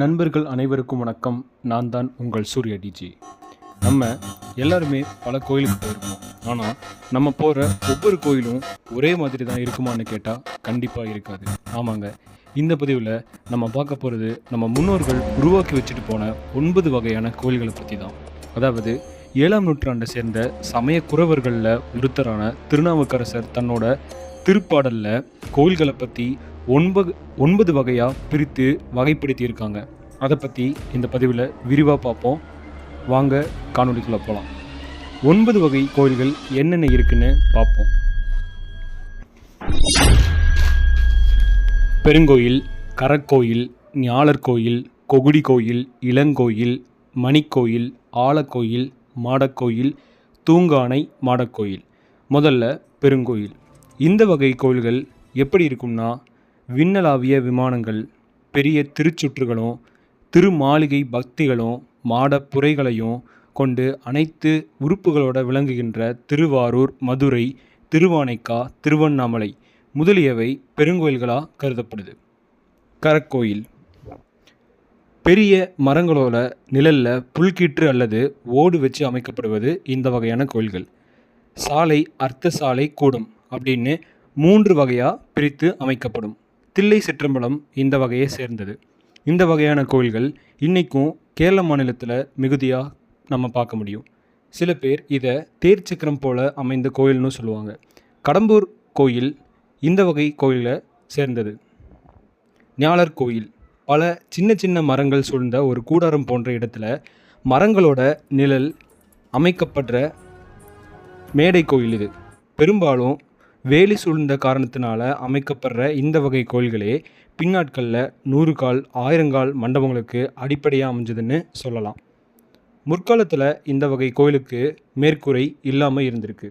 நண்பர்கள் அனைவருக்கும் வணக்கம். நான் தான் உங்கள் சூர்யா டிஜி நம்ம எல்லாருமே பல கோயிலுக்கு போயிருக்கோம். ஆனால் நம்ம போகிற ஒவ்வொரு கோயிலும் ஒரே மாதிரி தான் இருக்குமான்னு கேட்டால் கண்டிப்பாக இருக்காது. ஆமாங்க. இந்த பதிவில் நம்ம பார்க்க போகிறது நம்ம முன்னோர்கள் உருவாக்கி வச்சுட்டு போன ஒன்பது வகையான கோயில்களை பற்றி தான். அதாவது ஏழாம் நூற்றாண்டை சேர்ந்த சமய குறவர்களில் ஒருத்தரான திருநாவுக்கரசர் தன்னோட திருப்பாடலில் கோயில்களை பற்றி ஒன்பது ஒன்பது வகையாக பிரித்து வகைப்படுத்தியிருக்காங்க. அதை பற்றி இந்த பதிவில் விரிவாக பார்ப்போம். வாங்க காணொலிக்குள்ளே போகலாம் ஒன்பது வகை கோயில்கள் என்னென்ன இருக்குன்னு பார்ப்போம். பெருங்கோயில் கரக்கோயில் ஞாலர் கோயில் கொகுடி கோயில் இளங்கோயில் மணிக்கோயில் ஆலக்கோயில் மாடக்கோயில் தூங்கானை மாடக்கோயில். முதல்ல பெருங்கோயில். இந்த வகை கோயில்கள் எப்படி இருக்கும்னா விண்ணலாவிய விமானங்கள் பெரிய திருச்சுற்றுகளும் திருமாளிகை பக்திகளும் மாடப்புரைகளையும் கொண்டு அனைத்து உறுப்புகளோட விளங்குகின்ற திருவாரூர் மதுரை திருவானைக்கா திருவண்ணாமலை முதலியவை பெருங்கோயில்களாக கருதப்படுது. கரக்கோயில். பெரிய மரங்களோட நிழலில் புல்கீற்று அல்லது ஓடு வச்சு அமைக்கப்படுவது இந்த வகையான கோயில்கள். சாலை அர்த்த சாலை கூடம் அப்படின்னு மூன்று வகையாக பிரித்து அமைக்கப்படும். தில்லை சிற்றம்பலம் இந்த வகையை சேர்ந்தது. இந்த வகையான கோயில்கள் இன்றைக்கும் கேரள மாநிலத்தில் மிகுதியாக நம்ம பார்க்க முடியும். சில பேர் இதை தேர் சக்கரம் போல அமைந்த கோயில்னு சொல்லுவாங்க. கடம்பூர் கோயில் இந்த வகை கோயிலை சேர்ந்தது. ஞாலர் கோயில் பல சின்ன சின்ன மரங்கள் சூழ்ந்த ஒரு கூடாரம் போன்ற இடத்துல மரங்களோட நிழல் அமைக்கப்படுற மேடை கோயில் இது. பெரும்பாலும் வேலி சூழ்ந்த காரணத்தினால அமைக்கப்படுற இந்த வகை கோயில்களே பின்னாட்களில் நூறு கால் ஆயிரங்கால் மண்டபங்களுக்கு அடிப்படையாக அமைஞ்சதுன்னு சொல்லலாம். முற்காலத்தில் இந்த வகை கோயிலுக்கு மேற்கூரை இல்லாமல் இருந்திருக்கு.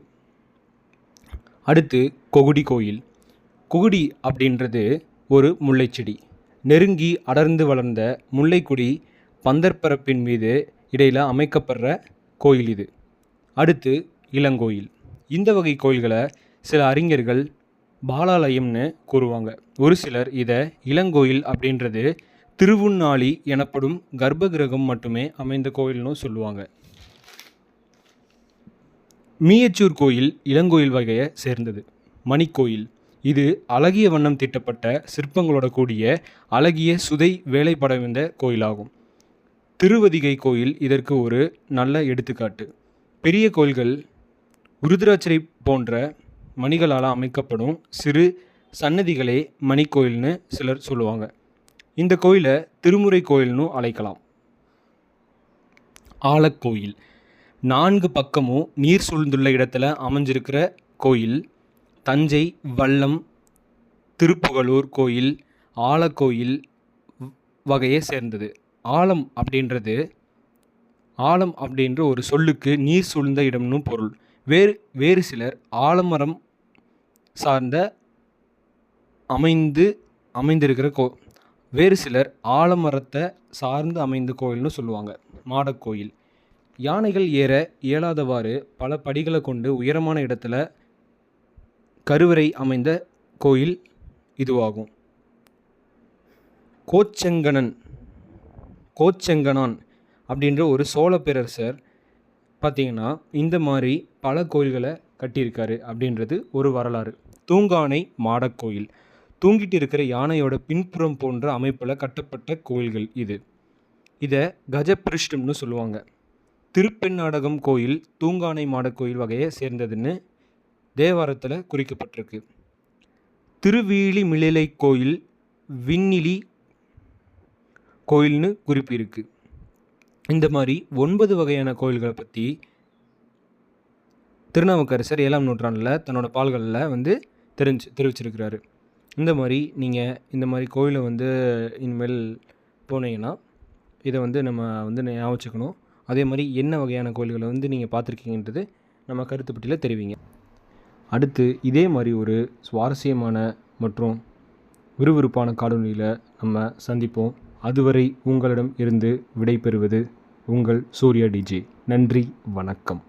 அடுத்து கொகுடி கோயில். குகுடி அப்படின்றது ஒரு முல்லைச்செடி. நெருங்கி அடர்ந்து வளர்ந்த முல்லைக்குடி பந்தற்பரப்பின் மீது இடையில் அமைக்கப்படுற கோயில் இது. அடுத்து இளங்கோயில். இந்த வகை கோயில்களை சில அறிஞர்கள் பாலாலயம்னு கூறுவாங்க. ஒரு சிலர் இதை இளங்கோயில் அப்படின்றது திருவுண்ணாளி எனப்படும் கர்ப்பகிரகம் மட்டுமே அமைந்த கோயில்னு சொல்லுவாங்க. மீயச்சூர் கோயில் இளங்கோயில் வகையை சேர்ந்தது. மணிக்கோயில். இது அழகிய வண்ணம் தீட்டப்பட்ட சிற்பங்களோட கூடிய அழகிய சுதை வேலைப்படவிந்த கோயிலாகும். திருவதிகை கோயில் இதற்கு ஒரு நல்ல எடுத்துக்காட்டு. பெரிய கோயில்கள் விருதுராட்சரை போன்ற மணிகளால் அமைக்கப்படும் சிறு சன்னதிகளே மணிக்கோயில்னு சிலர் சொல்லுவாங்க. இந்த கோயிலை திருமுறை கோயில்னு அழைக்கலாம். ஆலக்கோயில். நான்கு பக்கமும் நீர் சூழ்ந்துள்ள இடத்துல அமைஞ்சிருக்கிற கோயில். தஞ்சை வல்லம் திருப்புகலூர் கோயில் ஆலக்கோயில் வகையை சேர்ந்தது. ஆலம் அப்படின்றது ஆலம் அப்படின்ற ஒரு சொல்லுக்கு நீர் சூழ்ந்த இடம்னு பொருள். வேறு வேறு சிலர் ஆலமரம் சார்ந்த அமைந்து அமைந்திருக்கிற கோ வேறு சிலர் ஆலமரத்தை சார்ந்து அமைந்த கோயில்னு சொல்லுவாங்க மாடக்கோயில் யானைகள் ஏற இயலாதவாறு பல படிகளை கொண்டு உயரமான இடத்துல கருவறை அமைந்த கோயில் இதுவாகும். கோச்செங்கணன் கோச்செங்கனான் அப்படின்ற ஒரு சோழ பேரரசர் பார்த்தீங்கன்னா இந்த மாதிரி பல கோயில்களை கட்டியிருக்காரு அப்படின்றது ஒரு வரலாறு. தூங்கானை மாடக்கோயில் தூங்கிட்டு இருக்கிற யானையோட பின்புறம் போன்ற அமைப்பில் கட்டப்பட்ட கோயில்கள் இது. இதை கஜபிருஷ்டம்னு சொல்லுவாங்க. திருப்பெண்ணாடகம் கோயில் தூங்கானை மாடக்கோயில் வகையை சேர்ந்ததுன்னு தேவாரத்தில் குறிக்கப்பட்டிருக்கு. திருவீழி மிளிலை கோயில் விண்ணிலி கோயில்னு குறிப்பு இருக்குது இந்த மாதிரி ஒன்பது வகையான கோயில்களை பற்றி திருநாவுக்கரசர் ஏழாம் நூற்றாண்டில் தன்னோட பால்களில் வந்து தெரிஞ்சு தெரிவிச்சிருக்கிறாரு. இந்த மாதிரி நீங்கள் இந்த மாதிரி கோயிலை வந்து இனிமேல் போனீங்கன்னா இதை வந்து நம்ம வந்து ஞாபகம் வச்சுக்கணும் அதே மாதிரி என்ன வகையான கோயில்களை வந்து நீங்கள் பார்த்துருக்கீங்கன்றது நம்ம கருத்துப்பட்டியில் தெரிவிங்க. அடுத்து இதே மாதிரி ஒரு சுவாரஸ்யமான மற்றும் விறுவிறுப்பான காணொலியில் நம்ம சந்திப்போம். அதுவரை உங்களிடம் இருந்து விடைபெறுவது உங்கள் சூர்யா டிஜே. நன்றி வணக்கம்.